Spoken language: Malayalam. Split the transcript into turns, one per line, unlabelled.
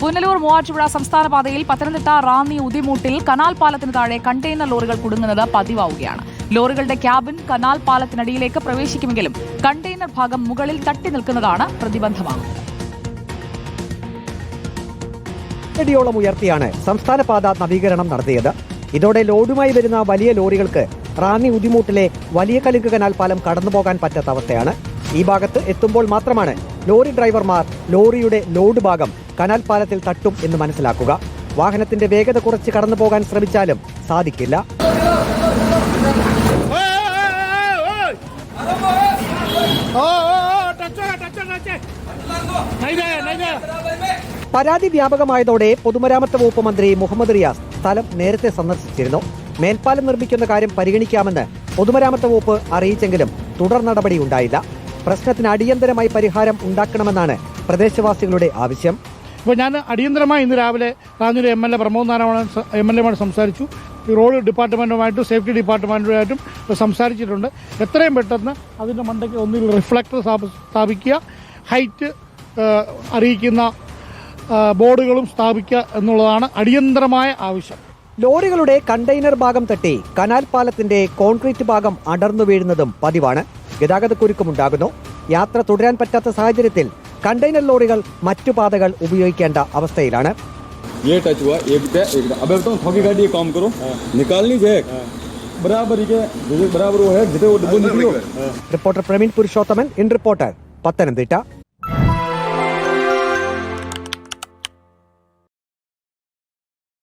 പുനലൂർ മൂവാറ്റുപുഴ സംസ്ഥാന പാതയിൽ പത്തനംതിട്ട റാന്നി ഉദിമൂട്ടിൽ കനാൽ പാലത്തിന് താഴെ കണ്ടെയ്നർ ലോറികൾ കുടുങ്ങുന്നത് പതിവാവുകയാണ്. ലോറികളുടെ ക്യാബിൻ കനാൽ പാലത്തിനടിയിലേക്ക് പ്രവേശിക്കുമെങ്കിലും കണ്ടെയ്നർ ഭാഗം മുകളിൽ തട്ടി നിൽക്കുന്നതാണ് പ്രതിബന്ധമാകുന്നത്.
അടിയോളം ഉയർത്തിയാണ് സംസ്ഥാന പാത നവീകരണം നടത്തിയത്. ഇതോടെ ലോഡുമായി വരുന്ന വലിയ ലോറികൾക്ക് റാന്നി ഉദിമൂട്ടിലെ വലിയ കലുങ്ക് കനാൽ പാലം കടന്നുപോകാൻ പറ്റാത്ത അവസ്ഥയാണ്. ഈ ഭാഗത്ത് എത്തുമ്പോൾ മാത്രമാണ് ലോറി ഡ്രൈവർമാർ ലോറിയുടെ ലോഡ് ഭാഗം കനാൽ പാലത്തിൽ തട്ടും എന്ന് മനസ്സിലാക്കുക. വാഹനത്തിന്റെ വേഗത കുറച്ച് കടന്നു പോകാൻ ശ്രമിച്ചാലും സാധിക്കില്ല. പരാതി വ്യാപകമായതോടെ പൊതുമരാമത്ത് വകുപ്പ് മന്ത്രി മുഹമ്മദ് റിയാസ് സ്ഥലം നേരത്തെ സന്ദർശിച്ചിരുന്നു. മേൽപ്പാലം നിർമ്മിക്കുന്ന കാര്യം പരിഗണിക്കാമെന്ന് പൊതുമരാമത്ത് വകുപ്പ് അറിയിച്ചെങ്കിലും തുടർ നടപടി ഉണ്ടായില്ല. പ്രശ്നത്തിന് അടിയന്തരമായി പരിഹാരം ഉണ്ടാക്കണമെന്നാണ് പ്രദേശവാസികളുടെ ആവശ്യം.
ഇപ്പോൾ ഞാൻ അടിയന്തരമായി ഇന്ന് രാവിലെ റാന്നിയിലെ M L A Pramod Narayanan M L എമായിട്ട് സംസാരിച്ചു. റോഡ് ഡിപ്പാർട്ട്മെന്റുമായിട്ടും സേഫ്റ്റി ഡിപ്പാർട്ട്മെന്റുമായിട്ടും സംസാരിച്ചിട്ടുണ്ട്. എത്രയും പെട്ടെന്ന് അതിന്റെ മണ്ടയ്ക്ക് ഒന്നിൽ റിഫ്ലക്ടർ സ്ഥാപിക്കുക ഹൈറ്റ് അറിയിക്കുന്ന ബോർഡുകളും സ്ഥാപിക്കുക എന്നുള്ളതാണ് അടിയന്തരമായ ആവശ്യം.
ലോറികളുടെ കണ്ടെയ്നർ ഭാഗം തട്ടി കനാൽ പാലത്തിന്റെ കോൺക്രീറ്റ് ഭാഗം അടർന്നു വീഴുന്നതും പതിവാണ്. ഗതാഗതക്കുരുക്കമുണ്ടാകുന്നു യാത്ര തുടരാൻ പറ്റാത്ത സാഹചര്യത്തിൽ കണ്ടെയ്നർ ലോറികൾ മറ്റു പാതകൾ ഉപയോഗിക്കേണ്ട അവസ്ഥയിലാണ്
ये टच हुआ एक पे एक अबे बताओ थोकी गाड़ी ये काम करो निकालनी है बराबर ही के जितने बराबर वो है जितने वो डब्बू निकलो
reporter Praveen Purushothaman in reporter Pathanamthitta